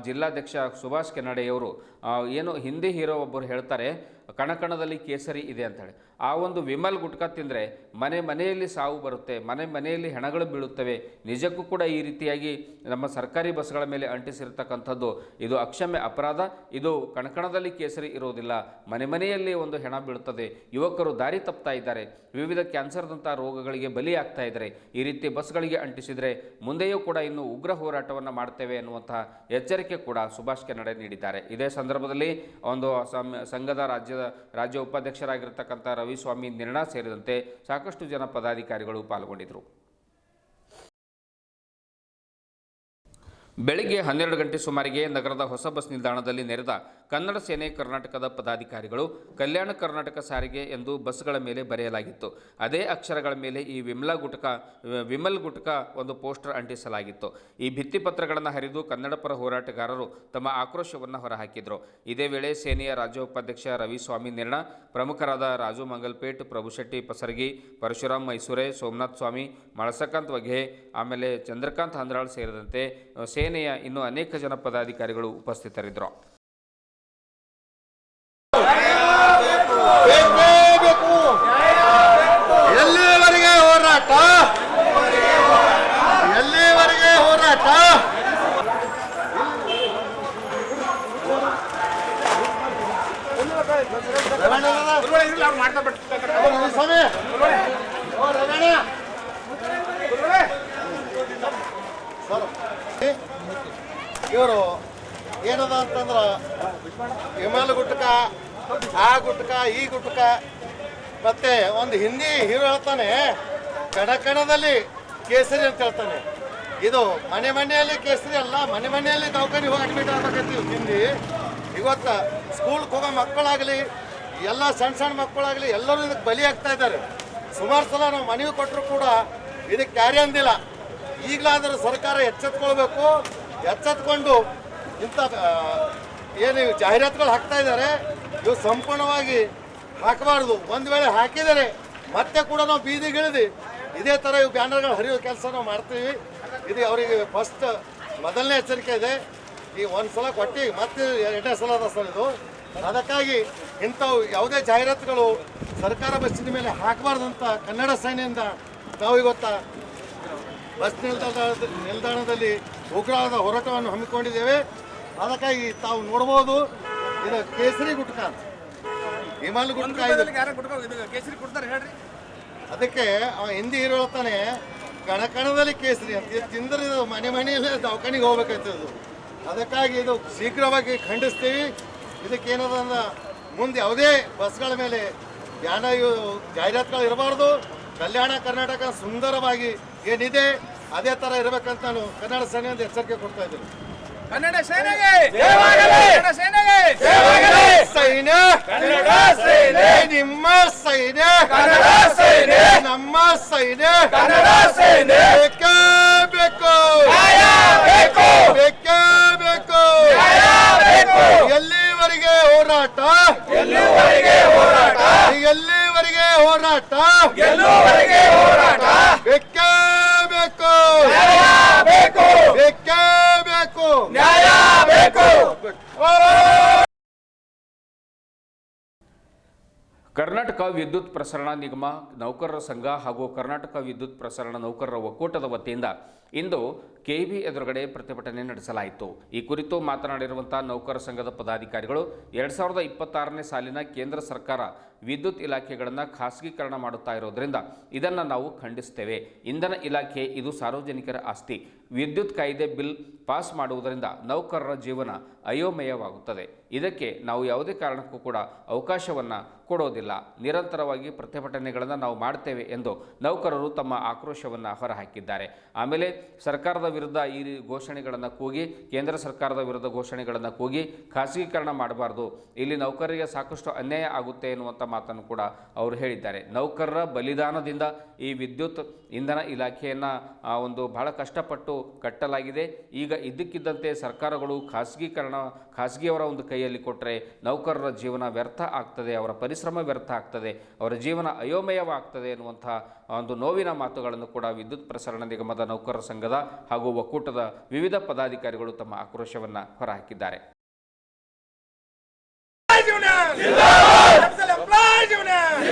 ಜಿಲ್ಲಾಧ್ಯಕ್ಷ ಸುಭಾಷ್ ಕೆನಡೆಯವರು ಏನು ಹಿಂದಿ ಹೀರೋ ಒಬ್ಬರು ಹೇಳ್ತಾರೆ, ಕಣಕಣದಲ್ಲಿ ಕೇಸರಿ ಇದೆ ಅಂತೇಳಿ. ಆ ಒಂದು ವಿಮಲ್ ಗುಟ್ಕ ತಿಂದರೆ ಮನೆ ಮನೆಯಲ್ಲಿ ಸಾವು ಬರುತ್ತೆ, ಮನೆ ಮನೆಯಲ್ಲಿ ಹೆಣಗಳು ಬೀಳುತ್ತವೆ. ನಿಜಕ್ಕೂ ಕೂಡ ಈ ರೀತಿಯಾಗಿ ನಮ್ಮ ಸರ್ಕಾರಿ ಬಸ್ಗಳ ಮೇಲೆ ಅಂಟಿಸಿರ್ತಕ್ಕಂಥದ್ದು ಇದು ಅಕ್ಷಮ್ಯ ಅಪರಾಧ. ಇದು ಕಣಕಣದಲ್ಲಿ ಕೇಸರಿ ಇರೋದಿಲ್ಲ. ಮನೆ ಮನೆಯಲ್ಲಿ ಒಂದು ಹೆಣ ಬೀಳುತ್ತದೆ. ಯುವಕರು ದಾರಿ ತಪ್ತಾ ಇದ್ದಾರೆ. ವಿವಿಧ ಕ್ಯಾನ್ಸರ್ದಂಥ ರೋಗಗಳಿಗೆ ಬಲಿಯಾಗ್ತಾ ಇದ್ದಾರೆ. ಈ ರೀತಿ ಬಸ್ಗಳಿಗೆ ಅಂಟಿಸಿದರೆ ಮುಂದೆಯೂ ಕೂಡ ಇನ್ನು ಉಗ್ರ ಹೋರಾಟವನ್ನು ಮಾಡ್ತೇವೆ ಎನ್ನುವಂತಹ ಎಚ್ಚರಿಕೆ ಕೂಡ ಸುಭಾಷ್ ಕೆನಡೆ ನೀಡಿದ್ದಾರೆ. ಇದೇ ಸಂದರ್ಭದಲ್ಲಿ ಒಂದು ಸಂಘದ ರಾಜ್ಯದ ರಾಜ್ಯ ಉಪಾಧ್ಯಕ್ಷರಾಗಿರ್ತಕ್ಕಂಥ ರವಿಸ್ವಾಮಿ ನಿರ್ಣಾ ಸೇರಿದಂತೆ ಸಾಕಷ್ಟು ಜನ ಪದಾಧಿಕಾರಿಗಳು ಪಾಲ್ಗೊಂಡಿದ್ದರು. ಬೆಳಿಗ್ಗೆ ಹನ್ನೆರಡು ಗಂಟೆ ಸುಮಾರಿಗೆ ನಗರದ ಹೊಸ ಬಸ್ ನಿಲ್ದಾಣದಲ್ಲಿ ನೆರೆದ ಕನ್ನಡ ಸೇನೆ ಕರ್ನಾಟಕದ ಪದಾಧಿಕಾರಿಗಳು ಕಲ್ಯಾಣ ಕರ್ನಾಟಕ ಸಾರಿಗೆ ಎಂದು ಬಸ್ಗಳ ಮೇಲೆ ಬರೆಯಲಾಗಿತ್ತು. ಅದೇ ಅಕ್ಷರಗಳ ಮೇಲೆ ಈ ವಿಮಲಾ ಗುಟಕ ವಿಮಲ್ ಗುಟಕ ಒಂದು ಪೋಸ್ಟರ್ ಅಂಟಿಸಲಾಗಿತ್ತು. ಈ ಭಿತ್ತಿಪತ್ರಗಳನ್ನು ಹರಿದು ಕನ್ನಡ ಪರ ಹೋರಾಟಗಾರರು ತಮ್ಮ ಆಕ್ರೋಶವನ್ನು ಹೊರಹಾಕಿದರು. ಇದೇ ವೇಳೆ ಸೇನೆಯ ರಾಜ್ಯ ಉಪಾಧ್ಯಕ್ಷ ರವಿಸ್ವಾಮಿ ನಿರ್ಣ ಪ್ರಮುಖರಾದ ರಾಜು ಮಂಗಲ್ಪೇಟ್ ಪ್ರಭುಶೆಟ್ಟಿ ಪಸರಗಿ ಪರಶುರಾಮ್ ಮೈಸೂರೆ ಸೋಮನಾಥ್ ಸ್ವಾಮಿ ಮಳಸಕಾಂತ್ ವಘೆ ಆಮೇಲೆ ಚಂದ್ರಕಾಂತ್ ಹಂದ್ರಾಳ್ ಸೇರಿದಂತೆ ಅ, ಸೇನೆಯ ಇನ್ನೂ ಅನೇಕ ಜನ ಪದಾಧಿಕಾರಿಗಳು ಉಪಸ್ಥಿತರಿದ್ದರು ಬೇಕು ಎಲ್ಲಿವರೆಗೆ ಹೋರಾಟ ಎಲ್ಲಿವರೆಗೆ ಹೋರಾಟ ಸ್ವಾಮಿ ಓ, ರಮಣ. ಇವರು ಏನದ ಅಂತಂದ್ರ ವಿಮಲ್ ಗುಟ್ಕ ಆ ಗುಟ್ಕ, ಈ ಗುಟ್ಕ. ಮತ್ತೆ ಒಂದು ಹಿಂದಿ ಹೀರೋ ಹೇಳ್ತಾನೆ ಕಣ ಕಣದಲ್ಲಿ ಕೇಸರಿ ಅಂತ ಹೇಳ್ತಾನೆ. ಇದು ಮನೆ ಮನೆಯಲ್ಲಿ ಕೇಸರಿ ಅಲ್ಲ, ಮನೆ ಮನೆಯಲ್ಲಿ ದವಾಖಾನೆ ಹೋಗಿ ಅಡ್ಮಿಟ್ ಆಗ್ಬೇಕಂತೀವಿ ಹಿಂದಿ. ಇವತ್ತು ಸ್ಕೂಲ್ಗೆ ಹೋಗೋ ಮಕ್ಕಳಾಗಲಿ, ಎಲ್ಲ ಸಣ್ಣ ಸಣ್ಣ ಮಕ್ಕಳಾಗಲಿ, ಎಲ್ಲರೂ ಇದಕ್ಕೆ ಬಲಿ ಆಗ್ತಾ ಇದ್ದಾರೆ. ಸುಮಾರು ಸಲ ನಾವು ಮನವಿ ಕೊಟ್ಟರು ಕೂಡ ಇದಕ್ಕೆ ಕ್ಯಾರಿ ಅಂದಿಲ್ಲ. ಈಗಲಾದರೂ ಸರ್ಕಾರ ಎಚ್ಚೆತ್ಕೊಳ್ಬೇಕು. ಎಚ್ಚೆತ್ಕೊಂಡು ಇಂಥ ಏನು ಜಾಹೀರಾತುಗಳು ಹಾಕ್ತಾ ಇದ್ದಾರೆ. ಇವು ಸಂಪೂರ್ಣವಾಗಿ ಹಾಕಬಾರ್ದು. ಒಂದು ವೇಳೆ ಹಾಕಿದರೆ ಮತ್ತೆ ಕೂಡ ನಾವು ಬೀದಿಗಿಳಿದು ಇದೇ ಥರ ಇವು ಬ್ಯಾನರ್ಗಳು ಹರಿಯೋ ಕೆಲಸ ನಾವು ಮಾಡ್ತೀವಿ. ಇದು ಅವರಿಗೆ ಫಸ್ಟ್ ಮೊದಲನೇ ಎಚ್ಚರಿಕೆ ಇದೆ. ಈ ಒಂದು ಸಲ ಕೊಟ್ಟು ಮತ್ತೆ ಎರಡನೇ ಸಲ ಅದ ಸರ್ ಇದು. ಅದಕ್ಕಾಗಿ ಇಂಥವು ಯಾವುದೇ ಜಾಹೀರಾತುಗಳು ಸರ್ಕಾರ ಬಸ್ಸಿನ ಮೇಲೆ ಹಾಕಬಾರ್ದು ಅಂತ ಕನ್ನಡ ಸೇನೆಯಿಂದ ನಾವು ಇವತ್ತ ಬಸ್ ನಿಲ್ದಾಣದ ನಿಲ್ದಾಣದಲ್ಲಿ ಉಗ್ರವಾದ ಹೋರಾಟವನ್ನು ಹಮ್ಮಿಕೊಂಡಿದ್ದೇವೆ. ಅದಕ್ಕಾಗಿ ತಾವು ನೋಡ್ಬೋದು. ಇದು ಕೇಸರಿ ಗುಟ್ಕ ಅಂತ. ಹಿಮಾಲ ಗುಟ್ಕ ಇದು. ಕೇಸರಿ ಕೊಡ್ತಾರೆ ಹೇಳ್ರಿ. ಅದಕ್ಕೆ ಅವ ಹಿಂದಿ ಹೀರೋ ಹೇಳ್ತಾನೆ ಕಣ ಕಣದಲ್ಲಿ ಕೇಸರಿ ಅಂತ. ಇದು ತಿಂದ್ರೆ ಇದು ಮನೆ ಮನೆಯಲ್ಲೇ ದವಾಖಾನಿಗೆ ಹೋಗ್ಬೇಕಾಯ್ತದೆ ಇದು ಅದಕ್ಕಾಗಿ ಇದು ಶೀಘ್ರವಾಗಿ ಖಂಡಿಸ್ತೀವಿ. ಇದಕ್ಕೇನದ ಮುಂದೆ ಯಾವುದೇ ಬಸ್ಗಳ ಮೇಲೆ ಯಾನ ಜಾಹೀರಾತುಗಳು ಇರಬಾರ್ದು. ಕಲ್ಯಾಣ ಕರ್ನಾಟಕ ಸುಂದರವಾಗಿ ಏನಿದೆ ಅದೇ ಥರ ಇರಬೇಕಂತ ನಾನು ಕನ್ನಡ ಸೇನೆಯಿಂದ ಎಚ್ಚರಿಕೆ ಕೊಡ್ತಾ ಇದ್ದೀನಿ. ಕನ್ನಡ ಸೇನೆಗೆ! ಕನ್ನಡ ಸೇನೆಗೆ! ಸೈನ್ಯ! ಕನ್ನಡ ಸೇನೆ! ನಿಮ್ಮ ಸೈನ್ಯ! ಕನ್ನಡ ಸೇನೆ! ನಮ್ಮ ಸೈನ್ಯ! ಕನ್ನಡ ಸೇನೆ! ಬೇಕೇ ಬೇಕು! ಬೇಕು! ಬೇಕೇ ಬೇಕು! ಬೇಕು! ಎಲ್ಲಿವರೆಗೆ ಹೋರಾಟ? ಎಲ್ಲಿವರೆಗೆ ಹೋರಾಟ? ಎಲ್ಲಿವರೆಗೆ ಹೋರಾಟ? ಗೆಲ್ಲುವರೆಗೆ ಹೋರಾಟ? ಬೇಕೇ ಬೇಕು! ಬೇಕು ಬೇಕೇ! ಬೇಕು ನ್ಯಾಯ ಬೇಕು. ಕರ್ನಾಟಕ ವಿದ್ಯುತ್ ಪ್ರಸರಣ ನಿಗಮ ನೌಕರರ ಸಂಘ ಹಾಗೂ ಕರ್ನಾಟಕ ವಿದ್ಯುತ್ ಪ್ರಸರಣ ನೌಕರರ ಒಕ್ಕೂಟದ ವತಿಯಿಂದ ಇಂದು ಕೆವಿ ಎದುರುಗಡೆ ಪ್ರತಿಭಟನೆ ನಡೆಸಲಾಯಿತು. ಈ ಕುರಿತು ಮಾತನಾಡಿರುವಂಥ ನೌಕರ ಸಂಘದ ಪದಾಧಿಕಾರಿಗಳು ಎರಡು ಸಾವಿರದ ಇಪ್ಪತ್ತಾರನೇ ಸಾಲಿನ ಕೇಂದ್ರ ಸರ್ಕಾರ ವಿದ್ಯುತ್ ಇಲಾಖೆಗಳನ್ನು ಖಾಸಗೀಕರಣ ಮಾಡುತ್ತಾ ಇರೋದ್ರಿಂದ ಇದನ್ನು ನಾವು ಖಂಡಿಸ್ತೇವೆ. ಇಂಧನ ಇಲಾಖೆ ಇದು ಸಾರ್ವಜನಿಕರ ಆಸ್ತಿ. ವಿದ್ಯುತ್ ಕಾಯ್ದೆ ಬಿಲ್ ಪಾಸ್ ಮಾಡುವುದರಿಂದ ನೌಕರರ ಜೀವನ ಅಯೋಮಯವಾಗುತ್ತದೆ. ಇದಕ್ಕೆ ನಾವು ಯಾವುದೇ ಕಾರಣಕ್ಕೂ ಕೂಡ ಅವಕಾಶವನ್ನು ಕೊಡೋದಿಲ್ಲ. ನಿರಂತರವಾಗಿ ಪ್ರತಿಭಟನೆಗಳನ್ನು ನಾವು ಮಾಡ್ತೇವೆ ಎಂದು ನೌಕರರು ತಮ್ಮ ಆಕ್ರೋಶವನ್ನು ಹೊರಹಾಕಿದ್ದಾರೆ. ಆಮೇಲೆ ಸರ್ಕಾರದ ವಿರುದ್ಧ ಈ ಘೋಷಣೆಗಳನ್ನು ಕೂಗಿ, ಕೇಂದ್ರ ಸರ್ಕಾರದ ವಿರುದ್ಧ ಘೋಷಣೆಗಳನ್ನು ಕೂಗಿ ಖಾಸಗೀಕರಣ ಮಾಡಬಾರ್ದು. ಇಲ್ಲಿ ನೌಕರರಿಗೆ ಸಾಕಷ್ಟು ಅನ್ಯಾಯ ಆಗುತ್ತೆ ಎನ್ನುವಂಥ ಮಾತನ್ನು ಕೂಡ ಅವರು ಹೇಳಿದ್ದಾರೆ. ನೌಕರರ ಬಲಿದಾನದಿಂದ ಈ ವಿದ್ಯುತ್ ಇಂಧನ ಇಲಾಖೆಯನ್ನು ಒಂದು ಬಹಳ ಕಷ್ಟಪಟ್ಟು ಕಟ್ಟಲಾಗಿದೆ. ಈಗ ಇದ್ದಕ್ಕಿದ್ದಂತೆ ಸರ್ಕಾರಗಳು ಖಾಸಗೀಕರಣ, ಖಾಸಗಿಯವರ ಒಂದು ಕೈಯಲ್ಲಿ ಕೊಟ್ಟರೆ ನೌಕರರ ಜೀವನ ವ್ಯರ್ಥ ಆಗ್ತದೆ, ಅವರ ಪರಿಶ್ರಮ ವ್ಯರ್ಥ ಆಗ್ತದೆ, ಅವರ ಜೀವನ ಅಯೋಮಯವಾಗ್ತದೆ ಎನ್ನುವಂಥ ಒಂದು ನೋವಿನ ಮಾತುಗಳನ್ನು ಕೂಡ ವಿದ್ಯುತ್ ಪ್ರಸರಣ ನಿಗಮದ ನೌಕರರ ಸಂಘದ ಹಾಗೂ ಒಕ್ಕೂಟದ ವಿವಿಧ ಪದಾಧಿಕಾರಿಗಳು ತಮ್ಮ ಆಕ್ರೋಶವನ್ನು ಹೊರಹಾಕಿದ್ದಾರೆ.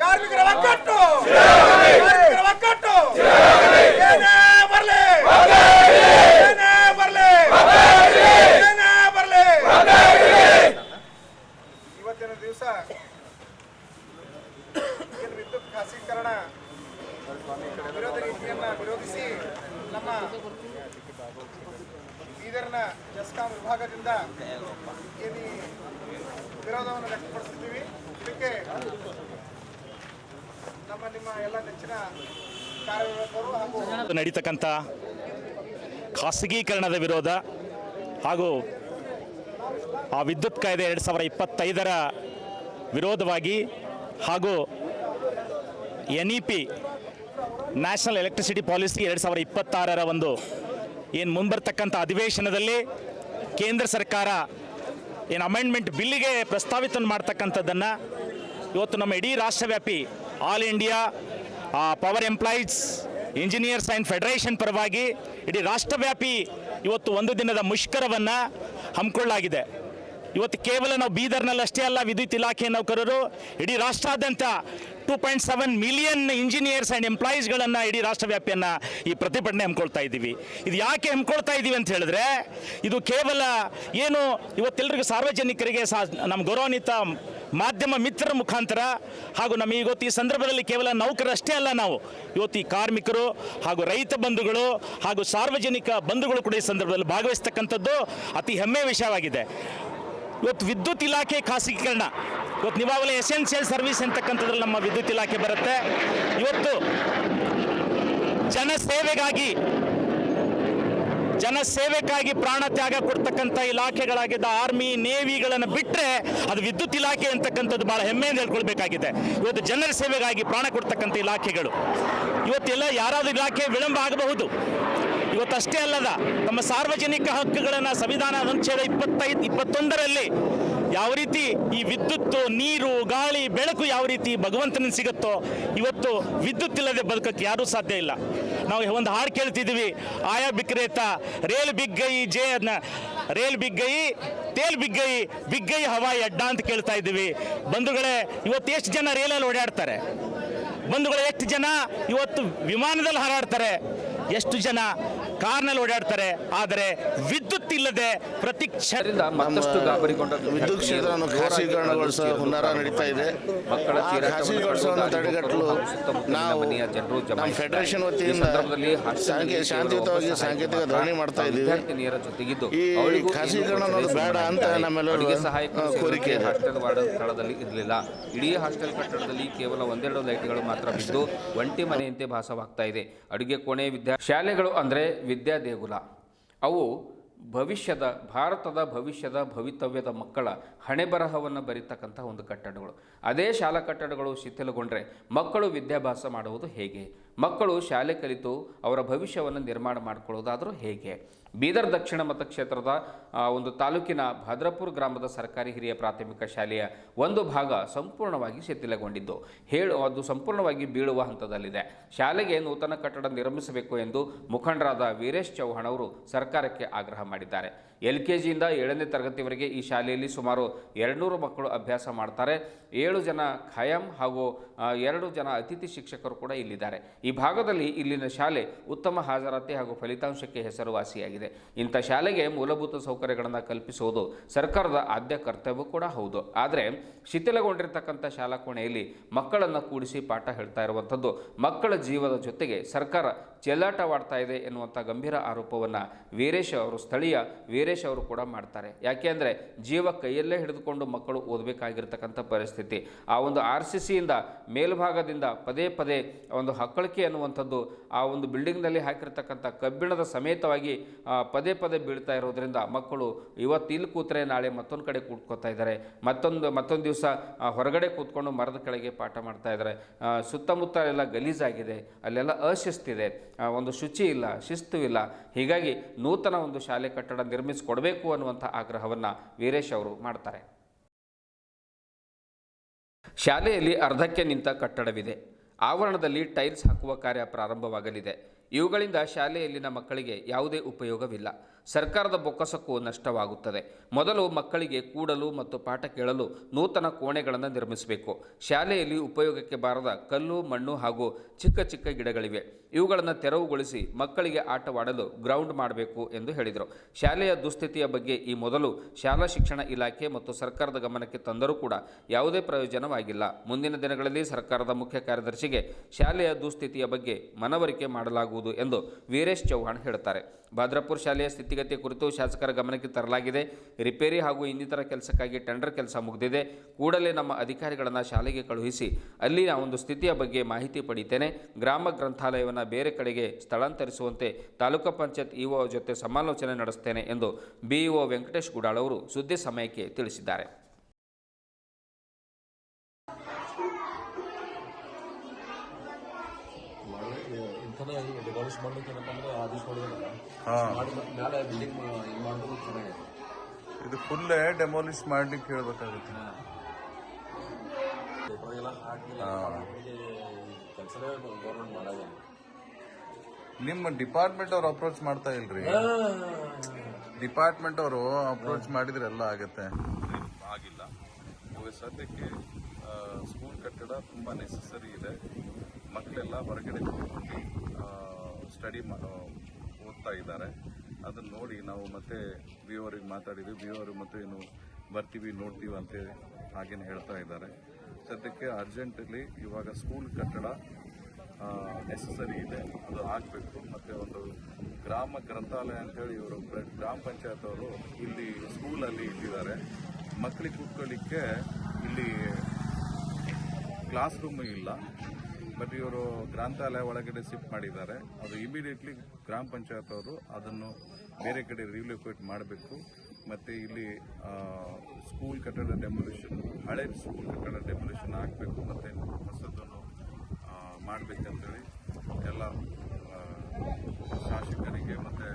ಕಾರ್ಮಿಕರ ಒಕ್ಕಟ್ಟು ಕಾರ್ಮಿಕರ ಒಕ್ಕಟ್ಟು ಏನೇ ಬರ್ಲಿ ಏನೇ ಬರ್ಲಿ ಏನೇ ಬರ್ಲಿ ಇವತ್ತಿನ ದಿವಸ ಏನು ವಿದ್ಯುತ್ ಖಾಸಗೀಕರಣ ವಿರೋಧ ನೀತಿಯನ್ನ ವಿರೋಧಿಸಿ ನಮ್ಮ ಬೀದರ್ನ ಜಸ್ಕಾಂ ವಿಭಾಗದಿಂದ ವಿರೋಧವನ್ನು ವ್ಯಕ್ತಪಡಿಸಿದ್ದೀವಿ ಇದಕ್ಕೆ ನಮ್ಮ ನಿಮ್ಮ ಎಲ್ಲ ನೆಚ್ಚಿನ ಕಾರ್ಯಕರ್ತರು ಹಾಗೂ ನಡೀತಕ್ಕಂಥ ಖಾಸಗೀಕರಣದ ವಿರೋಧ ಹಾಗೂ ಆ ವಿದ್ಯುತ್ ಕಾಯ್ದೆ ಎರಡು ಸಾವಿರ ಇಪ್ಪತ್ತೈದರ ವಿರೋಧವಾಗಿ ಹಾಗೂ N E P national electricity policy ಎರಡು ಸಾವಿರದ ಇಪ್ಪತ್ತಾರರ ಒಂದು ಏನು ಮುಂಬರ್ತಕ್ಕಂಥ ಅಧಿವೇಶನದಲ್ಲಿ ಕೇಂದ್ರ ಸರ್ಕಾರ ಏನು ಅಮೆಂಡ್ಮೆಂಟ್ ಬಿಲ್ಲಿಗೆ ಪ್ರಸ್ತಾವಿತ ಮಾಡ್ತಕ್ಕಂಥದ್ದನ್ನು ಇವತ್ತು ನಮ್ಮ ಇಡೀ ರಾಷ್ಟ್ರವ್ಯಾಪಿ all India power employees engineers and federation ಪರವಾಗಿ ಇಡೀ ರಾಷ್ಟ್ರವ್ಯಾಪಿ ಇವತ್ತು ಒಂದು ದಿನದ ಮುಷ್ಕರವನ್ನು ಹಮ್ಮಿಕೊಳ್ಳಲಾಗಿದೆ. ಇವತ್ತು ಕೇವಲ ನಾವು ಬೀದರ್ನಲ್ಲಿ ಅಷ್ಟೇ ಅಲ್ಲ, ವಿದ್ಯುತ್ ಇಲಾಖೆ ನೌಕರರು, ಇಡೀ ರಾಷ್ಟ್ರಾದ್ಯಂತ two point seven million engineers and ಎಂಪ್ಲಾಯೀಸ್ಗಳನ್ನು ಇಡೀ ರಾಷ್ಟ್ರವ್ಯಾಪಿಯನ್ನು ಈ ಪ್ರತಿಭಟನೆ ಹಮ್ಮಿಕೊಳ್ತಾ ಇದ್ದೀವಿ. ಇದು ಯಾಕೆ ಹಮ್ಮಿಕೊಳ್ತಾ ಇದ್ದೀವಿ ಅಂತ ಹೇಳಿದ್ರೆ, ಇದು ಕೇವಲ ಏನು ಇವತ್ತೆಲ್ಲರಿಗೂ ಸಾರ್ವಜನಿಕರಿಗೆ ಸಾ ನಮ್ಮ ಗೌರವಾನ್ವಿತ ಮಾಧ್ಯಮ ಮಿತ್ರರ ಮುಖಾಂತರ ಹಾಗೂ ನಮ್ಮ ಇವತ್ತು ಈ ಸಂದರ್ಭದಲ್ಲಿ ಕೇವಲ ನೌಕರರಷ್ಟೇ ಅಲ್ಲ ನಾವು, ಇವತ್ತು ಈ ಕಾರ್ಮಿಕರು ಹಾಗೂ ರೈತ ಬಂಧುಗಳು ಹಾಗೂ ಸಾರ್ವಜನಿಕ ಬಂಧುಗಳು ಕೂಡ ಈ ಸಂದರ್ಭದಲ್ಲಿ ಭಾಗವಹಿಸ್ತಕ್ಕಂಥದ್ದು ಅತಿ ಹೆಮ್ಮೆಯ ವಿಷಯವಾಗಿದೆ. ಇವತ್ತು ವಿದ್ಯುತ್ ಇಲಾಖೆ ಖಾಸಗೀಕರಣ. ಇವತ್ತು ನೀವಾಗಲೇ ಎಸೆನ್ಷಿಯಲ್ ಸರ್ವಿಸ್ ಅಂತಕ್ಕಂಥದ್ರಲ್ಲಿ ನಮ್ಮ ವಿದ್ಯುತ್ ಇಲಾಖೆ ಬರುತ್ತೆ. ಇವತ್ತು ಜನಸೇವೆಗಾಗಿ ಜನಸೇವೆಗಾಗಿ ಪ್ರಾಣ ತ್ಯಾಗ ಕೊಡ್ತಕ್ಕಂಥ ಇಲಾಖೆಗಳಾಗಿದ್ದ ಆರ್ಮಿ ನೇವಿಗಳನ್ನು ಬಿಟ್ಟರೆ ಅದು ವಿದ್ಯುತ್ ಇಲಾಖೆ ಅಂತಕ್ಕಂಥದ್ದು ಭಾಳ ಹೆಮ್ಮೆಯಿಂದ ಹೇಳ್ಕೊಳ್ಬೇಕಾಗಿದೆ. ಇವತ್ತು ಜನರ ಸೇವೆಗಾಗಿ ಪ್ರಾಣ ಕೊಡ್ತಕ್ಕಂಥ ಇಲಾಖೆಗಳು. ಇವತ್ತೆಲ್ಲ ಯಾರಾದರೂ ಇಲಾಖೆ ವಿಳಂಬ ಆಗಬಹುದು. ಇವತ್ತಷ್ಟೇ ಅಲ್ಲದ ತಮ್ಮ ಸಾರ್ವಜನಿಕ ಹಕ್ಕುಗಳನ್ನು ಸಂವಿಧಾನ ಅನುಚ್ಛೇದ ಇಪ್ಪತ್ತೈದು, ಇಪ್ಪತ್ತೊಂದರಲ್ಲಿ ಯಾವ ರೀತಿ ಈ ವಿದ್ಯುತ್ತು, ನೀರು, ಗಾಳಿ, ಬೆಳಕು ಯಾವ ರೀತಿ ಭಗವಂತನ ಸಿಗುತ್ತೋ ಇವತ್ತು ವಿದ್ಯುತ್ ಇಲ್ಲದೆ ಬದುಕಕ್ಕೆ ಯಾರೂ ಸಾಧ್ಯ ಇಲ್ಲ. ನಾವು ಒಂದು ಹಾಡು ಕೇಳ್ತಿದ್ದೀವಿ. ಆಯಾ ಬಿಕ್ರೇತ, ರೇಲ್ ಬಿಗ್ಗೈ, ಜೇ ರೇಲ್ ಬಿಗ್ಗೈ, ತೇಲ್ ಬಿಗ್ಗೈ ಬಿಗ್ಗೈ ಹವಾಯಿ ಅಡ್ಡ ಅಂತ ಕೇಳ್ತಾ ಇದ್ದೀವಿ. ಬಂಧುಗಳೇ, ಇವತ್ತು ಎಷ್ಟು ಜನ ರೇಲಲ್ಲಿ ಓಡಾಡ್ತಾರೆ? ಬಂಧುಗಳು, ಎಷ್ಟು ಜನ ಇವತ್ತು ವಿಮಾನದಲ್ಲಿ ಹಾರಾಡ್ತಾರೆ? ಎಷ್ಟು ಜನ? ಕಾರ್ನಲ್ಲಿ ಓಡಾಡ್ತಾರೆ ಆದರೆ ವಿದ್ಯುತ್ ಇಲ್ಲದೆ ಪ್ರತಿ ಮತ್ತಷ್ಟು ಗಾಬರಿಗೊಂಡ ವಿದ್ಯುತ್ ಕ್ಷೇತ್ರವನ್ನು ಖಾಸಗೀಕರಣಗೊಳಿಸುವ ಹುನ್ನಾರ ನಡೀತಾ ಇದೆ. ಮಕ್ಕಳ ಖಾಸಗೀಕರಣವನ್ನು ತಡೆಗಟ್ಟಲು ನಾವು ನಮ್ಮ ಫೆಡರೇಷನ್ ವತಿಯಿಂದ ಸಂದರ್ಭದಲ್ಲಿ ಶಾಂತಿಯುತವಾಗಿ ಸಾಂಕೇತಿಕ ಧರಣಿ ಮಾಡ್ತಾ ಇದ್ದೀವಿ. ಈ ಖಾಸಗೀಕರಣ ಅನ್ನೋದು ಬೇಡ ಅಂತ ನಮ್ಮೆಲ್ಲರಿಗೆ ಸಹಾಯಕರು ಕೋರಿಕೆ ಸ್ಥಳದಲ್ಲಿ ಇರಲಿಲ್ಲ. ಇಡೀ ಹಾಸ್ಟೆಲ್ ಕಟ್ಟಡದಲ್ಲಿ ಕೇವಲ ಒಂದೆರಡು ಲೈಟ್ಗಳು ಮಾತ್ರ ಬಿದ್ದು ಒಂಟಿ ಮನೆಯಂತೆ ಭಾಸವಾಗ್ತಾ ಇದೆ. ಅಡುಗೆ ಕೋಣೆ ವಿದ್ಯಾ ಶಾಲೆಗಳು ಅಂದರೆ ವಿದ್ಯಾ ದೇಗುಲ ಅವು ಭವಿಷ್ಯದ, ಭಾರತದ ಭವಿಷ್ಯದ ಭವಿತವ್ಯದ ಮಕ್ಕಳ ಹಣೆಬರಹವನ್ನು ಬರೀತಕ್ಕಂಥ ಒಂದು ಕಟ್ಟಡಗಳು. ಅದೇ ಶಾಲಾ ಕಟ್ಟಡಗಳು ಶಿಥಿಲಗೊಂಡರೆ ಮಕ್ಕಳು ವಿದ್ಯಾಭ್ಯಾಸ ಮಾಡುವುದು ಹೇಗೆ? ಮಕ್ಕಳು ಶಾಲೆ ಕಲಿತು ಅವರ ಭವಿಷ್ಯವನ್ನು ನಿರ್ಮಾಣ ಮಾಡಿಕೊಳ್ಳೋದಾದರೂ ಹೇಗೆ? ಬೀದರ್ ದಕ್ಷಿಣ ಮತಕ್ಷೇತ್ರದ ಒಂದು ತಾಲೂಕಿನ ಭದ್ರಪುರ ಗ್ರಾಮದ ಸರ್ಕಾರಿ ಹಿರಿಯ ಪ್ರಾಥಮಿಕ ಶಾಲೆಯ ಒಂದು ಭಾಗ ಸಂಪೂರ್ಣವಾಗಿ ಶಿಥಿಲಗೊಂಡಿದ್ದು. ಹೇಳು, ಅದು ಸಂಪೂರ್ಣವಾಗಿ ಬೀಳುವ ಹಂತದಲ್ಲಿದೆ. ಶಾಲೆಗೆ ನೂತನ ಕಟ್ಟಡ ನಿರ್ಮಿಸಬೇಕು ಎಂದು ಮುಖಂಡರಾದ ವೀರೇಶ್ ಚೌಹಾಣ್ ಅವರು ಸರ್ಕಾರಕ್ಕೆ ಆಗ್ರಹ ಮಾಡಿದ್ದಾರೆ. ಎಲ್ ಕೆ ಜಿಯಿಂದ ಏಳನೇ ತರಗತಿವರೆಗೆ ಈ ಶಾಲೆಯಲ್ಲಿ ಸುಮಾರು ಎರಡುನೂರು ಮಕ್ಕಳು ಅಭ್ಯಾಸ ಮಾಡ್ತಾರೆ. ಏಳು ಜನ ಖಾಯಂ ಹಾಗೂ ಎರಡು ಜನ ಅತಿಥಿ ಶಿಕ್ಷಕರು ಕೂಡ ಇಲ್ಲಿದ್ದಾರೆ. ಈ ಭಾಗದಲ್ಲಿ ಇಲ್ಲಿನ ಶಾಲೆ ಉತ್ತಮ ಹಾಜರಾತಿ ಹಾಗೂ ಫಲಿತಾಂಶಕ್ಕೆ ಹೆಸರುವಾಸಿಯಾಗಿದೆ. ಇಂಥ ಶಾಲೆಗೆ ಮೂಲಭೂತ ಸೌಕರ್ಯಗಳನ್ನು ಕಲ್ಪಿಸುವುದು ಸರ್ಕಾರದ ಆದ್ಯ ಕರ್ತವ್ಯ ಕೂಡ ಹೌದು. ಆದರೆ ಶಿಥಿಲಗೊಂಡಿರ್ತಕ್ಕಂಥ ಶಾಲಾ ಕೋಣೆಯಲ್ಲಿ ಮಕ್ಕಳನ್ನು ಕೂಡಿಸಿ ಪಾಠ ಹೇಳ್ತಾ ಇರುವಂಥದ್ದು ಮಕ್ಕಳ ಜೀವದ ಜೊತೆಗೆ ಸರ್ಕಾರ ಚೆಲ್ಲಾಟವಾಡ್ತಾ ಇದೆ ಎನ್ನುವಂಥ ಗಂಭೀರ ಆರೋಪವನ್ನು ವೀರೇಶ್ ಅವರು, ಸ್ಥಳೀಯ ವೀರೇಶ್ ಅವರು ಕೂಡ ಮಾಡ್ತಾರೆ. ಯಾಕೆ ಅಂದರೆ ಜೀವ ಕೈಯಲ್ಲೇ ಹಿಡಿದುಕೊಂಡು ಮಕ್ಕಳು ಓದಬೇಕಾಗಿರ್ತಕ್ಕಂಥ ಪರಿಸ್ಥಿತಿ. ಆ ಒಂದು ಆರ್ ಸಿ ಸಿಯಿಂದ ಮೇಲ್ಭಾಗದಿಂದ ಪದೇ ಪದೇ ಒಂದು ಹಕ್ಕಳಿಕೆ ಅನ್ನುವಂಥದ್ದು ಆ ಒಂದು ಬಿಲ್ಡಿಂಗ್ನಲ್ಲಿ ಹಾಕಿರ್ತಕ್ಕಂಥ ಕಬ್ಬಿಣದ ಸಮೇತವಾಗಿ ಪದೇ ಪದೇ ಬೀಳ್ತಾ ಇರೋದ್ರಿಂದ ಮಕ್ಕಳು ಇವತ್ತು ಇಲ್ಲಿ ಕೂತ್ರೆ ನಾಳೆ ಮತ್ತೊಂದು ಕಡೆ ಕೂತ್ಕೋತಾ ಇದ್ದಾರೆ. ಮತ್ತೊಂದು ಮತ್ತೊಂದು ದಿವಸ ಹೊರಗಡೆ ಕೂತ್ಕೊಂಡು ಮರದ ಕೆಳಗೆ ಪಾಠ ಮಾಡ್ತಾ ಇದ್ದಾರೆ. ಸುತ್ತಮುತ್ತ ಎಲ್ಲ ಗಲೀಜಾಗಿದೆ. ಅಲ್ಲೆಲ್ಲ ಅಶಿಸ್ತಿದೆ. ಒಂದು ಶುಚಿ ಇಲ್ಲ, ಶಿಸ್ತು ಇಲ್ಲ. ಹೀಗಾಗಿ ನೂತನ ಒಂದು ಶಾಲೆ ಕಟ್ಟಡ ನಿರ್ಮಿಸಿಕೊಡಬೇಕು ಅನ್ನುವಂಥ ಆಗ್ರಹವನ್ನು ವೀರೇಶ್ ಅವರು ಮಾಡ್ತಾರೆ. ಶಾಲೆಯಲ್ಲಿ ಅರ್ಧಕ್ಕೆ ನಿಂತ ಕಟ್ಟಡವಿದೆ. ಆವರಣದಲ್ಲಿ ಟೈಲ್ಸ್ ಹಾಕುವ ಕಾರ್ಯ ಪ್ರಾರಂಭವಾಗಲಿದೆ. ಇವುಗಳಿಂದ ಶಾಲೆಯಲ್ಲಿನ ಮಕ್ಕಳಿಗೆ ಯಾವುದೇ ಉಪಯೋಗವಿಲ್ಲ. ಸರ್ಕಾರದ ಬೊಕ್ಕಸಕ್ಕೂ ನಷ್ಟವಾಗುತ್ತದೆ. ಮೊದಲು ಮಕ್ಕಳಿಗೆ ಕೂಡಲು ಮತ್ತು ಪಾಠ ಕೇಳಲು ನೂತನ ಕೋಣೆಗಳನ್ನು ನಿರ್ಮಿಸಬೇಕು. ಶಾಲೆಯಲ್ಲಿ ಉಪಯೋಗಕ್ಕೆ ಬಾರದ ಕಲ್ಲು, ಮಣ್ಣು ಹಾಗೂ ಚಿಕ್ಕ ಚಿಕ್ಕ ಗಿಡಗಳಿವೆ. ಇವುಗಳನ್ನು ತೆರವುಗೊಳಿಸಿ ಮಕ್ಕಳಿಗೆ ಆಟವಾಡಲು ಗ್ರೌಂಡ್ ಮಾಡಬೇಕು ಎಂದು ಹೇಳಿದರು. ಶಾಲೆಯ ದುಸ್ಥಿತಿಯ ಬಗ್ಗೆ ಈ ಮೊದಲು ಶಾಲಾ ಶಿಕ್ಷಣ ಇಲಾಖೆ ಮತ್ತು ಸರ್ಕಾರದ ಗಮನಕ್ಕೆ ತಂದರೂ ಕೂಡ ಯಾವುದೇ ಪ್ರಯೋಜನವಾಗಿಲ್ಲ. ಮುಂದಿನ ದಿನಗಳಲ್ಲಿ ಸರ್ಕಾರದ ಮುಖ್ಯ ಕಾರ್ಯದರ್ಶಿಗೆ ಶಾಲೆಯ ದುಸ್ಥಿತಿಯ ಬಗ್ಗೆ ಮನವರಿಕೆ ಮಾಡಲಾಗುವುದು ಎಂದು ವೀರೇಶ್ ಚೌಹಾಣ್ ಹೇಳುತ್ತಾರೆ. ಭದ್ರಪುರ ಶಾಲೆಯ ಸ್ಥಿತಿಗತಿ ಕುರಿತು ಶಾಸಕರ ಗಮನಕ್ಕೆ ತರಲಾಗಿದೆ. ರಿಪೇರಿ ಹಾಗೂ ಇನ್ನಿತರ ಕೆಲಸಕ್ಕಾಗಿ ಟೆಂಡರ್ ಕೆಲಸ ಮುಗಿದಿದೆ. ಕೂಡಲೇ ನಮ್ಮ ಅಧಿಕಾರಿಗಳನ್ನು ಶಾಲೆಗೆ ಕಳುಹಿಸಿ. ಅಲ್ಲಿನ ಒಂದು ಸ್ಥಿತಿಯ ಬಗ್ಗೆ ಮಾಹಿತಿ ಪಡೆಯುತ್ತೇನೆ ಗ್ರಾಮ ಗ್ರಂಥಾಲಯವನ್ನು ಬೇರೆ ಕಡೆಗೆ ಸ್ಥಳಾಂತರಿಸುವಂತೆ ತಾಲೂಕು ಪಂಚಾಯತ್ ಇಒ ಜೊತೆ ಸಮಾಲೋಚನೆ ನಡೆಸುತ್ತೇನೆ ಎಂದು ಬಿಇಒ ವೆಂಕಟೇಶ್ ಗುಡಾಳ್ ಅವರು ಸುದ್ದಿ ಸಮಯಕ್ಕೆ ತಿಳಿಸಿದ್ದಾರೆ. ಇದು ಫುಲ್ ಡೆಮಾಲಿಷ್ ಮಾಡ್ಲಿಕ್ಕೆ ಹೇಳ್ಬೇಕಾಗುತ್ತೆ. ನಿಮ್ಮ ಡಿಪಾರ್ಟ್ಮೆಂಟ್ ಅವ್ರು ಅಪ್ರೋಚ್ ಮಾಡ್ತಾ ಇಲ್ರಿ? ಡಿಪಾರ್ಟ್ಮೆಂಟ್ ಅವರು ಅಪ್ರೋಚ್ ಮಾಡಿದ್ರೆ ಎಲ್ಲ ಆಗತ್ತೆ. ಆಗಿಲ್ಲ. ಸದ್ಯಕ್ಕೆ ಸ್ಕೂಲ್ ಕಟ್ಟಡ ತುಂಬಾ ನೆಸೆಸರಿ ಇದೆ. ಮಕ್ಕಳೆಲ್ಲ ಹೊರಗಡೆ ಸ್ಟಡಿ ಸ್ಟಡಿ ಓದ್ತಾ ಇದ್ದಾರೆ ಅದನ್ನ ನೋಡಿ ನಾವು ಮತ್ತೆ ಬಿ ಅವರಿಗೆ ಮಾತಾಡಿದ್ವಿ. ಬಿ ಅವರು ಮತ್ತೆ ಏನು ಬರ್ತೀವಿ, ನೋಡ್ತೀವಿ ಅಂತೇಳಿ ಹಾಗೇನು ಹೇಳ್ತಾ ಇದ್ದಾರೆ. ಸದ್ಯಕ್ಕೆ ಅರ್ಜೆಂಟಲ್ಲಿ ಇವಾಗ ಸ್ಕೂಲ್ ಕಟ್ಟಡ ನೆಸಸರಿ ಇದೆ. ಅದು ಆಗಬೇಕು. ಮತ್ತು ಒಂದು ಗ್ರಾಮ ಗ್ರಂಥಾಲಯ ಅಂತೇಳಿ ಇವರು ಗ್ರಾಮ ಪಂಚಾಯತ್ ಅವರು ಇಲ್ಲಿ ಸ್ಕೂಲಲ್ಲಿ ಇಟ್ಟಿದ್ದಾರೆ. ಮಕ್ಕಳಿಗೆ ಕೂತ್ಕೊಳ್ಳಿಕ್ಕೆ ಇಲ್ಲಿ ಕ್ಲಾಸ್ ರೂಮ್ ಇಲ್ಲ. ಬಟ್ ಇವರು ಗ್ರಂಥಾಲಯ ಒಳಗಡೆ ಶಿಫ್ಟ್ ಮಾಡಿದ್ದಾರೆ. ಅದು ಇಮಿಡಿಯೇಟ್ಲಿ ಗ್ರಾಮ ಪಂಚಾಯತ್ ಅವರು ಅದನ್ನು ಬೇರೆ ಕಡೆ ರಿಲೊಕೇಟ್ ಮಾಡಬೇಕು. ಮತ್ತು ಇಲ್ಲಿ ಸ್ಕೂಲ್ ಕಟ್ಟಡ ಡೆಮೊಲಿಷನ್ ಹಳೆ ಸ್ಕೂಲ್ ಕಟ್ಟಡ ಡೆಮೊಲಿಷನ್ ಆಗಬೇಕು ಮತ್ತು ಹೊಸದನ್ನು ಮಾಡಬೇಕಂತೇಳಿ ಎಲ್ಲ ಶಾಸಕರಿಗೆ ಮತ್ತು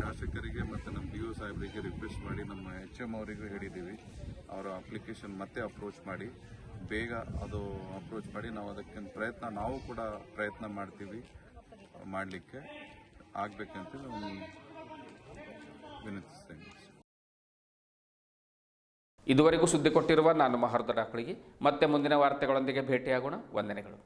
ಶಾಸಕರಿಗೆ ಮತ್ತು ನಮ್ಮ ಡಿ ಒ ಸಾಹೇಬರಿಗೆ ರಿಕ್ವೆಸ್ಟ್ ಮಾಡಿ ನಮ್ಮ ಎಚ್ ಎಂ ಅವರಿಗೂ ಹೇಳಿದ್ದೀವಿ. ಅವರ ಅಪ್ಲಿಕೇಶನ್ ಮತ್ತೆ ಅಪ್ರೋಚ್ ಮಾಡಿ. ಬೇಗ ಅದು ಅಪ್ರೋಚ್ ಮಾಡಿ ನಾವು ಅದಕ್ಕೆ ಪ್ರಯತ್ನ, ನಾವು ಕೂಡ ಪ್ರಯತ್ನ ಮಾಡ್ತೀವಿ, ಮಾಡಲಿಕ್ಕೆ ಆಗಬೇಕಂತ ವಿನಂತಿಸ್ತೇನೆ. ಇದುವರೆಗೂ ಸುದ್ದಿ ಕೊಟ್ಟಿರುವ ನಾನು ಮಹರ್ದ ಡಾಕ್ಟರಿಗೆ ಮತ್ತೆ ಮುಂದಿನ ವಾರ್ತೆಗಳೊಂದಿಗೆ ಭೇಟಿಯಾಗೋಣ. ವಂದನೆಗಳು.